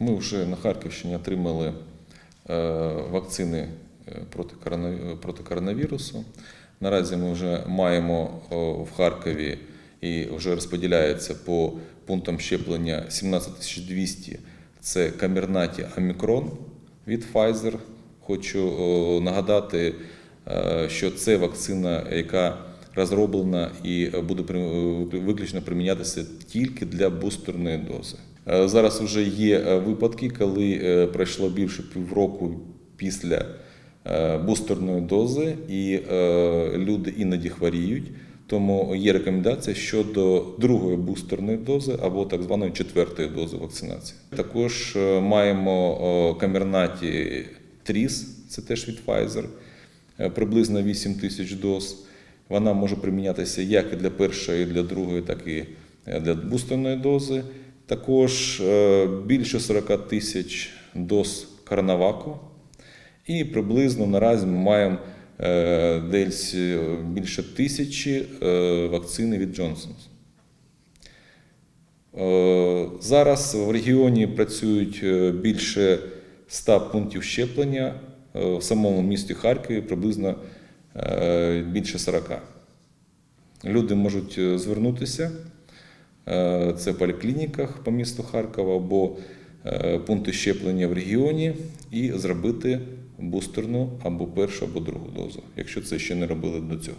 Ми вже на Харківщині отримали е, вакцини е, проти коронавірусу. Наразі ми вже маємо в Харкові і вже розподіляється по пунктам щеплення 17200 це Камернаті Омікрон від Pfizer. Хочу нагадати, е, що це вакцина, яка розроблена і буде виключно примінятися тільки для бустерної дози. Е, Зараз вже є е, випадки, коли е, пройшло більше півроку після бустерної дози, і люди іноді хворіють. Тому є рекомендація щодо другої бустерної дози або так званої четвертої дози вакцинації. Також маємо камернаті Тріс, це теж від Pfizer, приблизно 8 тисяч доз. Вона може примінятися як і для першої, і для другої, так і для бустерної дози. Також е, більше 40 тисяч доз Коронаваку. І приблизно наразі ми маємо е, десь е, більше тисячі вакцини від. Е, Зараз в регіоні працюють більше 100 пунктів щеплення в самому місті Харкові приблизно більше 40. Люди можуть звернутися. Е, Це в поліклініках по місту Харкова або е, пункти щеплення в регіоні і зробити бустерну або першу, або другу дозу, якщо це ще не робили до цього.